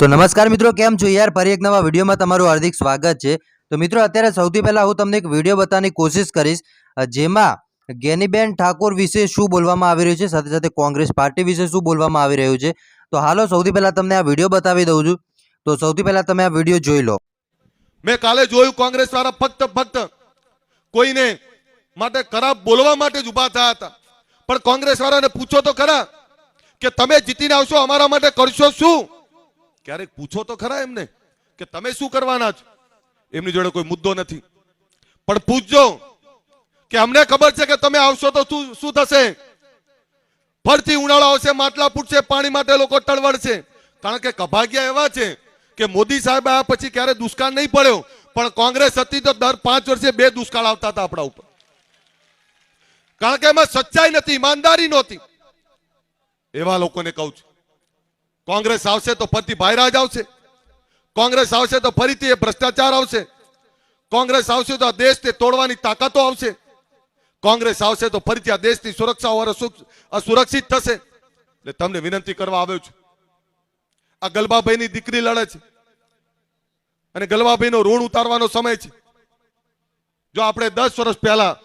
તો નમસ્કાર મિત્રો, કેમ છો? યાર, ફરી એક નવા વિડીયોમાં તમારું હાર્દિક સ્વાગત છે. તો મિત્રો, અત્યારે સૌથી પહેલા હું તમને એક વીડિયો બતાવવાની કોશિશ કરીશ જેમાં ગેનીબેન ઠાકોર વિશે શું બોલવામાં આવી રહ્યું છે, સાથે સાથે કોંગ્રેસ પાર્ટી વિશે શું બોલવામાં આવી રહ્યું છે. તો હાલો, સૌથી પહેલા તમને આ વીડિયો બતાવી દઉં છું. તો સૌથી પહેલા તમે આ વીડિયો જોઈ લો. મેં કાલે જોયું કોંગ્રેસ વાળા ફક્ત ફક્ત કોઈને માટે ખરાબ બોલવા માટે જ ઊભા થયા હતા. પણ કોંગ્રેસ વાળાને પૂછો તો ખરા કે તમે જીતીને આવશો, અમારા માટે કરશો શું? ક્યારેક પૂછો તો ખરા એમને કે તમે શું કરવાના છો? એમની જોડે કોઈ મુદ્દો નથી. પણ પૂછજો કે અમને ખબર છે કે તમે આવશો તો શું શું થશે? ફરતી ઉનાળો આવશે, માટલા ફૂટશે, પાણી માટે લોકો તળવડશે કારણ કે કભાગ્યા એવા છે કે મોદી સાહેબ આ પછી ક્યારે દુષ્કાળ નહીં પડ્યો. પણ કોંગ્રેસ હતી તો દર પાંચ વર્ષે બે દુષ્કાળ આવતા હતા આપણા ઉપર. કારણ કે એમાં સચ્ચાઈ નથી, ઈમાનદારી નહોતી. એવા લોકોને કહું છું. કોંગ્રેસ આવશે તો ફરીથી ભાઈરાજ આવશે. કોંગ્રેસ આવશે તો ફરીથી એ ભ્રષ્ટાચાર આવશે. કોંગ્રેસ આવશે તો આ દેશને તોડવાની તાકાતો આવશે. કોંગ્રેસ આવશે તો ફરીથી આ દેશની સુરક્ષા અસુરક્ષિત થશે. એટલે તમને વિનંતી કરવા આવ્યો છું. આ ગલબાભાઈની દીકરી લડે છે. અને ગલબાભાઈનો ઋણ ઉતારવાનો સમય છે. જો આપણે દસ વર્ષ પહેલા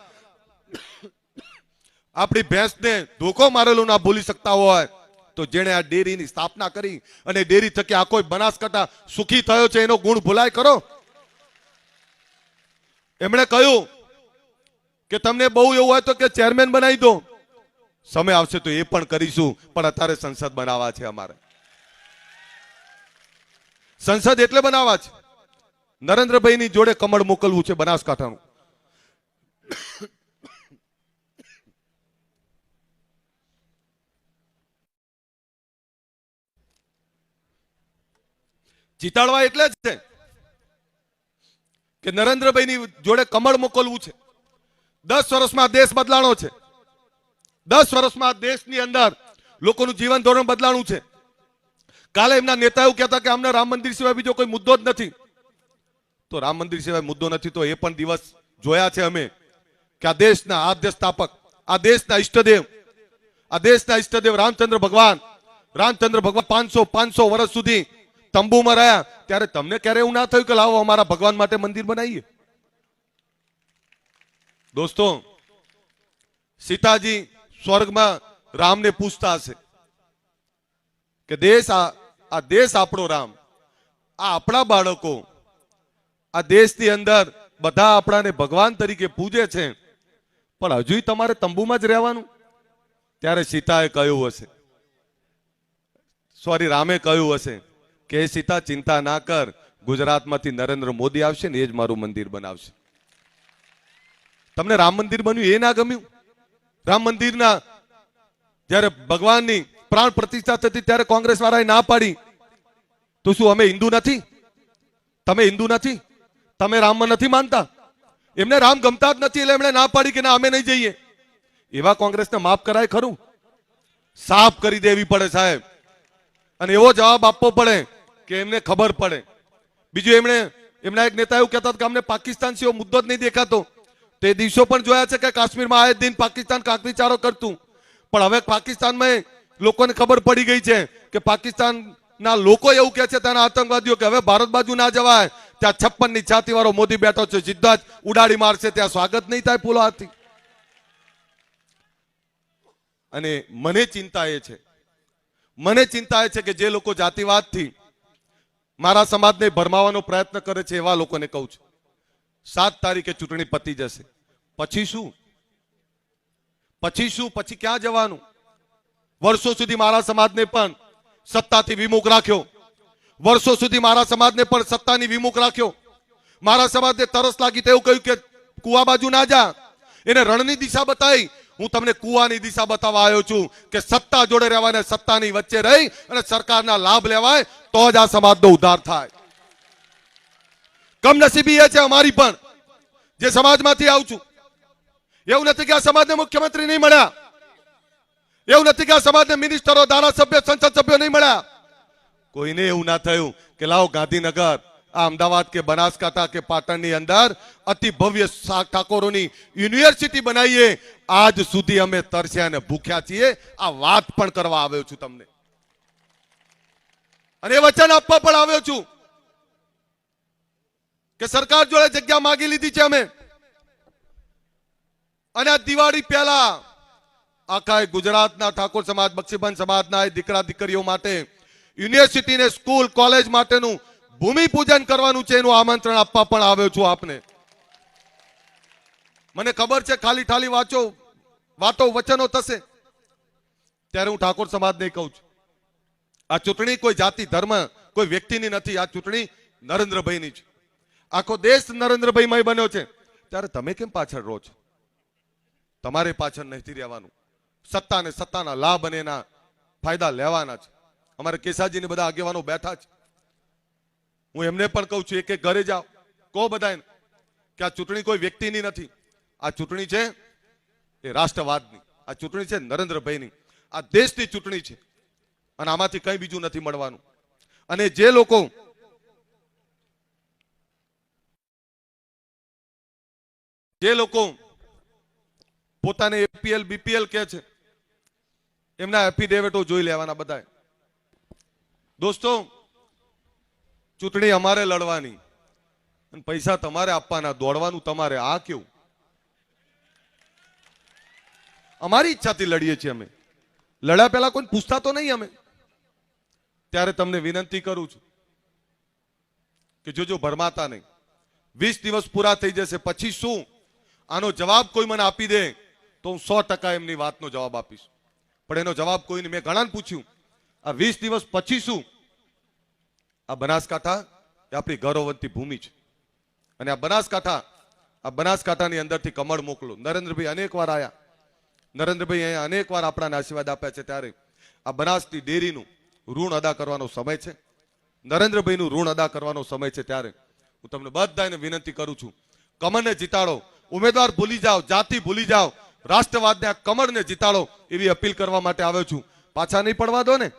આપણી ભેંસને ધોકો મારેલું ના ભૂલી શકતા હોય તો જેણે આ ડેરીની સ્થાપના કરી અને ડેરી થકી આ કોઈ બનાસકાંઠા સુખી થયો છે, એનો ગુણ ભૂલાય કરો એમણે કહ્યું કે તમને બહુ એવું હોય તો કે ચેરમેન બનાવી દો. સમય આવશે તો એ પણ કરીશું, પણ અત્યારે સંસદ બનાવવા છે અમારે. સંસદ એટલે બનાવવા છે. નરેન્દ્રભાઈની જોડે કમળ મોકલવું છે બનાસકાંઠાનું. જીતાડવા એટલે જ છે કે નરેન્દ્રભાઈની જોડે કમળ મોકલવું છે. દસ વર્ષમાં દેશ બદલાણો છે. દસ વર્ષમાં દેશની અંદર લોકોનું જીવન ધોરણ બદલાણું છે. કાલે એમના નેતા એવું કહેતા કે અમને રામ મંદિર સિવાય બીજો કોઈ મુદ્દો જ નથી. તો રામ મંદિર સિવાય મુદ્દો નથી તો એ પણ દિવસ જોયા છે અમે કે આ દેશના આદ્ય સ્થાપક, આ દેશના ઈષ્ટદેવ, આ દેશના ઈષ્ટદેવ રામચંદ્ર ભગવાન રામચંદ્ર ભગવાન પાંચસો પાંચસો વર્ષ સુધી તંબુમાં રહ્યા, ત્યારે તમને ક્યારે એવું ના થયું કે લાવો અમારા ભગવાન માટે મંદિર બનાવીએ? દોસ્તો, સીતાજી સ્વર્ગમાં રામને પૂછતા હશે કે દેશ આ દેશ આપણો રામ, આ આપણા બાળકો, આ દેશની અંદર બધા આપણાને ભગવાન તરીકે પૂજે છે, પણ હજુય તમારે તંબુમાં જ રહેવાનું? ત્યારે સીતાએ કહ્યું હશે, સોરી, રામે કહ્યું હશે કે સીતા ચિંતા ના કર. ગુજરાતમાંથી નરેન્દ્ર મોદી આવશે ને એ જ મારું મંદિર બનાવશે. તમને રામ મંદિર બન્યું એ ના ગમ્યું? રામ મંદિરના જ્યારે ભગવાનની પ્રાણ પ્રતિષ્ઠા થતી ત્યારે કોંગ્રેસ વાળાએ ના પાડી. તો શું અમે હિન્દુ નથી? તમે હિન્દુ નથી? તમે રામમાં નથી માનતા? એમને રામ ગમતા જ નથી એટલે એમણે ના પાડી કે ના, અમે નહીં જઈએ. એવા કોંગ્રેસને માફ કરાય ખરું. સાફ કરી દેવી પડે સાહેબ. અને એવો જવાબ આપવો પડે. કે એમને ખબર પડે. બીજું એમણે, એમના એક નેતા એવું કહેતા હતા કે અમને પાકિસ્તાન સિવાય મુદ્દો જ નહીં દેખાતો. તે દિવસો પણ જોયા છે કે કાશ્મીરમાં આયે દિન પાકિસ્તાન કાકરીચારો કરતું. પણ હવે પાકિસ્તાનમાં લોકોને ખબર પડી ગઈ છે કે પાકિસ્તાનના લોકો એવું કહે છે ત્યાંના આતંકવાદીઓ કે હવે ભારત બાજુ ના જવાય. ત્યાં છપ્પનની છાતી વાળો મોદી બેઠો છે, સીધા જ ઉડાડી મારશે, ત્યાં સ્વાગત નહીં થાય ફૂલો હાથી અને મને ચિંતા એ છે. મને ચિંતા એ છે કે જે લોકો જાતિવાદથી મારા સમાજને ભરમાવાનો પ્રયત્ન કરે છે એવા લોકોને કહું છું. સાત તારીખે ચૂંટણી પતી જશે. પછી શું? પછી શું? પછી ક્યાં જવાનું? વર્ષો સુધી મારા સમાજને પણ સત્તાથી વિમુખ રાખ્યો. વર્ષો સુધી મારા સમાજને પણ સત્તાની વિમુખ રાખ્યો. મારા સમાજને તરસ લાગી તેવું કહ્યું કે કુવા બાજુ ના જા. એને રણની દિશા બતાવી. હું તમને કુવાની દિશા બતાવવા આવ્યો છું કે સત્તા જોડે રહેવાને સત્તાની વચ્ચે રહી અને સરકારના લાભ લેવાય, તો જ આ સમાજનો ઉદ્ધાર થાય. કમનસીબી એ છે અમારી પણ, જે સમાજમાંથી આવું છું. એવું નથી કે આ સમાજને મુખ્યમંત્રી નહીં મળ્યા. એવું નથી કે આ સમાજને મિનિસ્ટરો, ધારાસભ્ય, સંસદ સભ્યો નહીં મળ્યા. કોઈને એવું ના થયું કે લાવો ગાંધીનગર આ અમદાવાદ કે બનાસકાંઠા કે પાટણની અંદર અતિ ભવ્ય ઠાકોરોની યુનિવર્સિટી બનાવીએ. આજ સુધી અમે તરસ્યા અને ભૂખ્યા છીએ. આ વાત પણ કરવા આવ્યો છું તમને. અને વચન આપવા પણ આવ્યો છું કે સરકાર જોડે જગ્યા માગી લીધી છે અમે. અને આ દિવાળી પહેલા આખા ગુજરાતના ઠાકોર સમાજ, બક્ષીબંધ સમાજના દીકરા દીકરીઓ માટે યુનિવર્સિટી ને સ્કૂલ, કોલેજ માટેનું ભૂમિ પૂજન કરવાનું છે, એનું આમંત્રણ આપવા પણ આવ્યો છું આપને. મને ખબર છે, ખાલી ઠાલી વાંચો, વાતો વચનો થશે. ત્યારે હું ઠાકોર સમાજને કહું છું, આ ચૂંટણી કોઈ જાતિ, ધર્મ, કોઈ વ્યક્તિની નથી, આ ચૂંટણી નરેન્દ્રભાઈની છે. આખો દેશ નરેન્દ્રભાઈમય બન્યો છે. ત્યારે તમે કેમ પાછળ રહો છો? તમારે પાછળ નથી રહેવાનું. સત્તા ને સત્તાના લાભ અને એના ફાયદા લેવાના છે. અમારે કેસાજીને બધા આગેવાનો બેઠા છે. હું એમને પણ કહું છું એક ઘરે જાઓ. કહો બધા કે આ ચૂંટણી કોઈ વ્યક્તિની નથી. આ ચૂંટણી છે એ રાષ્ટ્રવાદની. આ ચૂંટણી છે નરેન્દ્રભાઈની. આ દેશની ચૂંટણી છે. અને આમાંથી કંઈ બીજું નથી મળવાનું. અને જે લોકો જે લોકો પોતાને એપીએલ, બીપીએલ કે છે, એમના એફિડેવિટો જોઈ લેવાના બધાએ દોસ્તો ચૂંટણી અમારે લડવાની. અને પૈસા તમારે આપવાના, દોડવાનું તમારે. આ કેવું? અમારી ઈચ્છાથી લડીએ છીએ અમે. લડ્યા પહેલા કોઈ પૂછતા તો નહીં અમે. ત્યારે તમને વિનંતી કરું છું કે જોજો ભરમાતા નહીં. વીસ દિવસ પૂરા થઈ જશે, પછી શું? આનો જવાબ કોઈ મને આપી દે તો હું સો ટકા એમની વાતનો જવાબ આપીશ. પણ એનો જવાબ કોઈને મેં ઘણાને પૂછ્યું. આ વીસ દિવસ પછી શું? આ બનાસકાંઠા એ આપણી ગૌરવવંતી ભૂમિ છે. અને આ બનાસકાંઠા, આ બનાસકાંઠાની અંદરથી કમળ મોકલો. નરેન્દ્રભાઈ અનેક વાર આયા. નરેન્દ્રભાઈ અહીંયા અનેક વાર આપણાને આશીર્વાદ આપ્યા છે ત્યારે આ બનાસની ડેરીનું ઋણ અદા કરવાનો સમય છે. નરેન્દ્રભાઈનું ઋણ અદા કરવાનો સમય છે ત્યારે હું તમને બધાને વિનંતી કરું છું, કમળને જીતાડો. ઉમેદવાર ભૂલી જાઓ, જાતિ ભૂલી જાઓ. રાષ્ટ્રવાદને આ કમળને જીતાડો એવી અપીલ કરવા માટે આવ્યો છું. પાછા નહીં પડવા દો ને.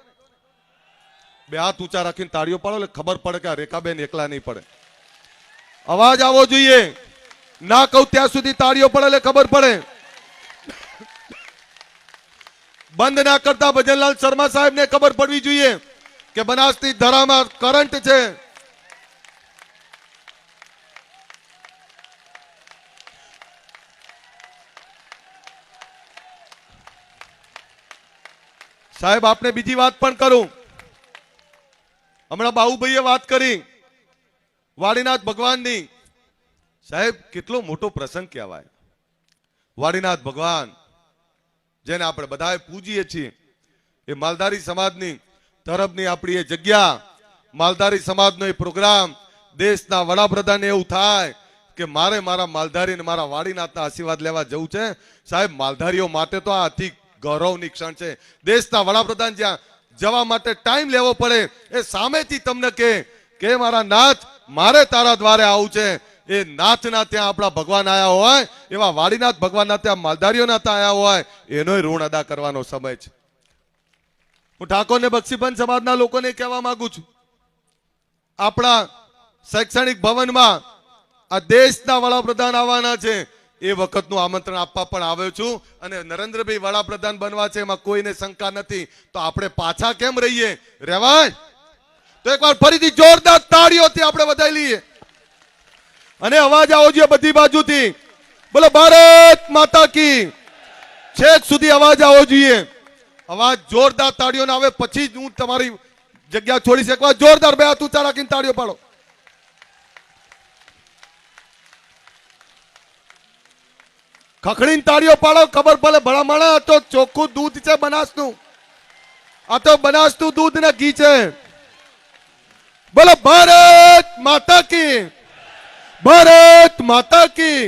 બે હાથ ઊંચા રાખીને તાળીઓ પાડો એટલે ખબર પડે કે રેખાબેન એકલા નહીં પડે. અવાજ આવવો જોઈએ. ના કહું ત્યાં સુધી તાળીઓ પડે એટલે ખબર પડે. બંધ ના કરતા ભજનલાલ શર્મા સાહેબને ખબર પડવી જોઈએ કે બનાસની ધરામાં કરંટ છે. સાહેબ, આપને બીજી વાત પણ કરું. હમણાં બાહુભાઈએ વાત કરી. વાડીનાથ ભગવાનની. સાહેબ, કેટલો મોટો પ્રસંગ કહેવાય. વાડીનાથ ભગવાન, જેને આપણે બધાએ પૂજીએ છીએ, એ માલધારી સમાજની તરફની આપણી એ જગ્યા, માલધારી સમાજનો એ પ્રોગ્રામ, દેશના વડાપ્રધાન એવું થાય કે મારે મારા માલધારી અને મારા વાડીનાથના આશીર્વાદ લેવા જવું છે. સાહેબ, માલધારીઓ માટે તો આ અતિ ગૌરવની ક્ષણ છે. દેશના વડાપ્રધાન જ્યાં જવા માટે ટાઈમ લેવો પડે. એ સામેથી તમને કે કે મારા નાથ, મારે તારા દ્વારે આવું છે. એ નાથના ત્યાં આપણા ભગવાન આવ્યા હોય, એવા વાડીનાથ ભગવાનના ત્યાં માલધારીઓના ત્યાં આવ્યા હોય, એનો ઋણ અદા કરવાનો સમય છે. હું ઠાકોર ને બક્ષીબંધ સમાજના લોકોને કહેવા માંગુ છું. આપણા શૈક્ષણિક ભવનમાં આ દેશના વડાપ્રધાન આવવાના છે. એ વખતનું આમંત્રણ આપવા પણ આવ્યો છું અને નરેન્દ્રભાઈ વડાપ્રધાન બનવા છે, એમાં કોઈને શંકા નથી. તો આપણે પાછા કેમ રહીએ? રેવાય? તો એકવાર ફરીથી જોરદાર તાળીઓથી આપણે વધાઈ લઈએ. અને અવાજ આવો જોઈએ બધી બાજુથી. બોલો, ભારત માતા કી. છેક સુધી અવાજ આવો જોઈએ. અવાજ જોરદાર તાળીઓ આવે, પછી જ હું તમારી જગ્યા છોડી શકવા જોરદાર બે હાથ ઊંચા રાખીને તાળીઓ પાડો. ખખડીને તાળીઓ પાડો, ખબર પડે ભલામણ તો ચોખ્ખું દૂધ છે બનાસનું. આ તો બનાસનું દૂધ ને ઘી છે. બોલો, ભારત માતા કી, ભારત માતા કી.